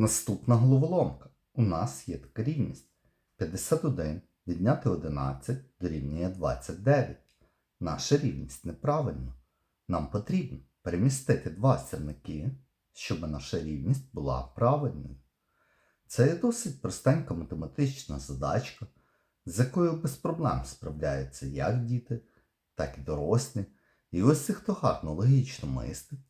Наступна головоломка. У нас є така рівність. 51 відняти 11 дорівнює 29. Наша рівність неправильна. Нам потрібно перемістити два сірники, щоб наша рівність була правильною. Це є досить простенька математична задачка, з якою без проблем справляються як діти, так і дорослі. І ось хто гарно логічно мислить,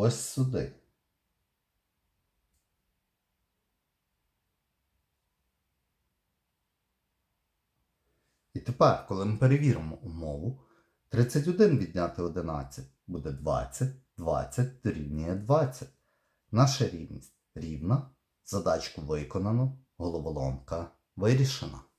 ось сюди. І тепер, коли ми перевіримо умову, 31 відняти 11 буде 20, 20 дорівнює 20. Наша рівність рівна, задачку виконано, головоломка вирішена.